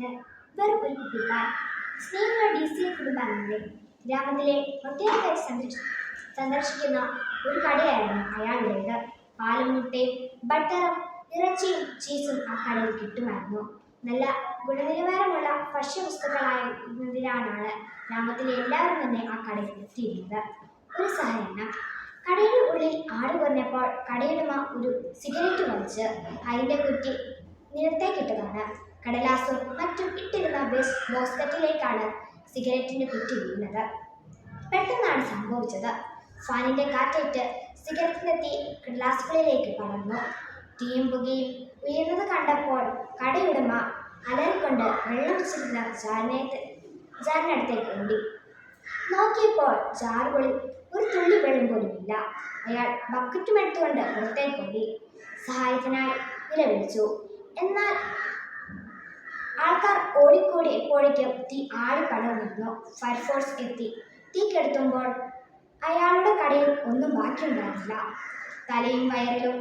പാട്ട് വെറും ഗ്രാമത്തിലെ സന്ദർശി സന്ദർശിക്കുന്ന ഒരു കടയായിരുന്നു അയാളുടേത്. പാലും മുട്ടയും ബട്ടറും ഇറച്ചിയും ചീസും ആ കടയിൽ കിട്ടുമായിരുന്നു. നല്ല ഗുണനിലവാരമുള്ള ഭക്ഷ്യവസ്തുക്കളായിരുന്നതിനാണ് ഗ്രാമത്തിലെ എല്ലാവരും തന്നെ ആ കടയിൽ എത്തിയിരുന്നത്. ഒരു സഹകരണം. കടയുടെ ഉള്ളിൽ ആട് കുറഞ്ഞപ്പോൾ കടയുടമ ഒരു സിഗരറ്റ് വലിച്ച് അതിന്റെ കുറ്റി നിലത്തേക്കിട്ടതാണ്. കടലാസും മറ്റും ഇട്ടിരുന്ന ബോസ്കറ്റിലേക്കാണ് സിഗരറ്റിന്റെ കുറ്റി വീണത്. പെട്ടെന്നാണ് സംഭവിച്ചത്. ഫാനിന്റെ കാറ്റേറ്റ് സിഗരറ്റിന്റെ തീ കടലാസുകളിലേക്ക് പടർന്നു. തീയും പുകയും ഉയർന്നത് കണ്ടപ്പോൾ കടയുടമ അലറിക്കൊണ്ട് വെള്ളം വെച്ചിരുന്ന ജാറിനേറ്റ് ജാറിനടുത്തേക്ക് ഓടി. നോക്കിയപ്പോൾ ജാറുകളിൽ ഒരു തുള്ളി വെള്ളം പോലുമില്ല അയാൾ ബക്കറ്റുമെടുത്തുകൊണ്ട് പുറത്തേക്ക് ഓടി. സഹായത്തിനായി നിലവിളിച്ചു എന്നാൽ ആൾക്കാർ ഓടിക്കൂടി എപ്പോഴേക്കും തീ ആടി പടർന്നിരുന്നു ഫയർഫോഴ്സ് എത്തി. തീ കെടുത്തുമ്പോൾ അയാളുടെ കടയിൽ ഒന്നും ബാക്കിയുണ്ടായിരുന്നില്ല. തലയും വയറിലും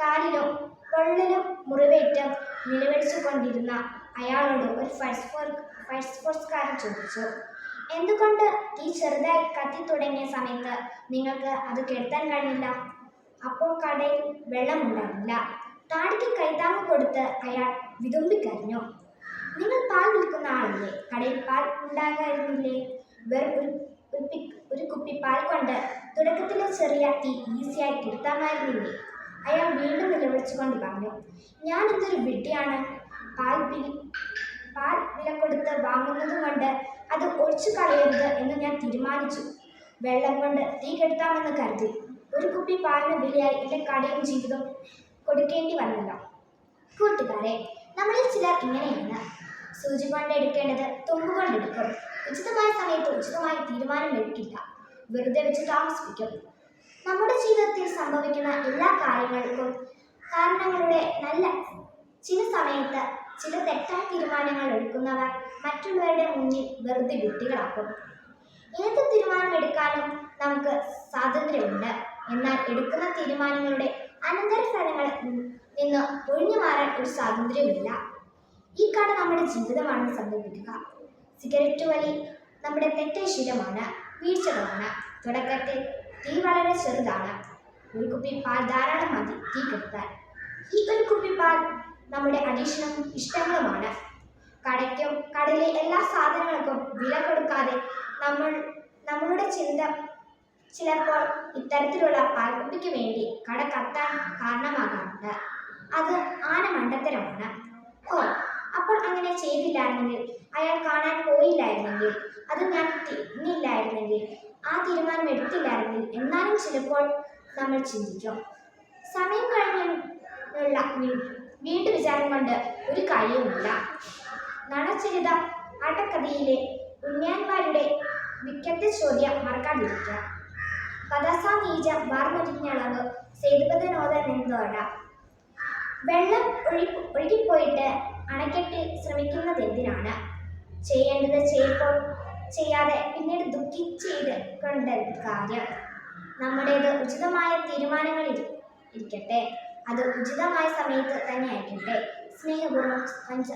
കാലിലും പൊള്ളിലും മുറിവേറ്റ് നിലവിളിച്ചു കൊണ്ടിരുന്ന അയാളോട് ഒരു ഫയർഫോർ ഫയർഫോഴ്സുകാരൻ ചോദിച്ചു എന്തുകൊണ്ട് തീ ചെറുതായി കത്തി തുടങ്ങിയ സമയത്ത് നിങ്ങൾക്ക് അത് കെടുത്താൻ കഴിഞ്ഞില്ല? അപ്പോൾ കടയിൽ വെള്ളമുണ്ടായിരുന്നില്ല താടിക്ക് കൈത്താങ്ങ് കൊടുത്ത് അയാൾ വിതുമ്പിക്കരഞ്ഞു. നിങ്ങൾ പാൽ വിൽക്കുന്ന ആളല്ലേ? കടയിൽ പാൽ ഉണ്ടാകായിരുന്നില്ലേ വെറും ഒരു ഒരു കുപ്പി പാൽ കൊണ്ട് തുടക്കത്തിലെ ചെറിയ തീ ഈസിയായി കിട്ടാമായിരുന്നില്ലേ? അയാൾ വീണ്ടും നിലവിളിച്ചുകൊണ്ട് പറഞ്ഞു ഞാൻ എന്തൊരു വിഡ്ഢിയാണ്. പാൽ ബിൽ പാൽ വില കൊടുത്ത് വാങ്ങുന്നത് കൊണ്ട് അത് ഒഴിച്ചു കളയരുത് എന്ന് ഞാൻ തീരുമാനിച്ചു. വെള്ളം കൊണ്ട് തീ കെടുത്താമെന്ന് കരുതി. ഒരു കുപ്പി പാലിന് വിലയായി എന്റെ കടയും ജീവിതം കൊടുക്കേണ്ടി വന്നല്ലോ. കൂട്ടുകാരെ നമ്മളിൽ ചിലർ ഇങ്ങനെയാണ്. സൂചി കൊണ്ട് എടുക്കേണ്ടത് തുമ്പ് കൊണ്ട് എടുക്കും. ഉചിതമായ സമയത്ത് ഉചിതമായ തീരുമാനം എടുക്കില്ല. വെറുതെ വെച്ച് താമസിപ്പിക്കും. നമ്മുടെ ജീവിതത്തിൽ സംഭവിക്കുന്ന എല്ലാ കാര്യങ്ങൾക്കും കാരണങ്ങളുടെ നല്ല ചില സമയത്ത് ചില തെറ്റായ തീരുമാനങ്ങൾ എടുക്കുന്നവർ മറ്റുള്ളവരുടെ മുന്നിൽ വെറുതെ വ്യക്തികളാക്കും ഏത് തീരുമാനം എടുക്കാനും നമുക്ക് സ്വാതന്ത്ര്യമുണ്ട്. എന്നാൽ എടുക്കുന്ന തീരുമാനങ്ങളുടെ അനന്തരഫലങ്ങളിൽ നിന്ന് ഒഴിഞ്ഞു മാറാൻ ഒരു സ്വാതന്ത്ര്യമില്ല ഈ കട നമ്മുടെ ജീവിതമാണെന്ന് സങ്കല്പിക്കുക. സിഗരറ്റ് വലി നമ്മുടെ തെറ്റേ ശീലമാണ് വീഴ്ചകളാണ് തുടക്കത്തിൽ തീ വളരെ ചെറുതാണ്. ഒരു കുപ്പി പാൽ ധാരാളം മതി തീ കെടുത്താൻ. ഈ ഒരു കുപ്പി പാൽ നമ്മുടെ അഡീഷനും ഇഷ്ടങ്ങളുമാണ്. കടയ്ക്കും കടയിലെ എല്ലാ സാധനങ്ങൾക്കും വില കൊടുക്കാതെ നമ്മൾ നമ്മളുടെ ചിന്ത ചിലപ്പോൾ ഇത്തരത്തിലുള്ള പാൽക്കുപ്പിക്ക് വേണ്ടി കട കത്താൻ കാരണമാകാറുണ്ട്. അത് ആന മണ്ടത്തരമാണ്. ഓ അപ്പോൾ അങ്ങനെ ചെയ്തില്ലായിരുന്നെങ്കിൽ അയാൾ കാണാൻ പോയില്ലായിരുന്നെങ്കിൽ അത് ഞാൻ തിന്നില്ലായിരുന്നെങ്കിൽ ആ തീരുമാനം എടുത്തില്ലായിരുന്നെങ്കിൽ എന്നാലും ചിലപ്പോൾ നമ്മൾ ചിന്തിക്കും. സമയം കഴിഞ്ഞുള്ള വീണ്ടും വിചാരം കൊണ്ട് ഒരു കാര്യവുമില്ല. നടച്ചരിത ആട്ടക്കഥയിലെ ഉണ്ണിയാന്മാരുടെ വിക്കത്തെ ചോദ്യം മറക്കാതിരിക്കുക. കഥാസാ നീജ വാർമരിഞ്ഞളവ് സേതുപതനോദനെന്തോട വെള്ളം ഒഴി ഒഴുകിപ്പോയിട്ട് അണക്കെട്ടിൽ ശ്രമിക്കുന്നത് എന്തിനാണ് ചെയ്യേണ്ടത് ചെയ്യപ്പോൾ ചെയ്യാതെ പിന്നീട് ദുഃഖിച്ചത് കൊണ്ട് കാര്യം. നമ്മുടേത് ഉചിതമായ തീരുമാനങ്ങളിൽ ഇരിക്കട്ടെ. അത് ഉചിതമായ സമയത്ത് തന്നെ ആയിരിക്കട്ടെ. സ്നേഹപൂർവം പഞ്ച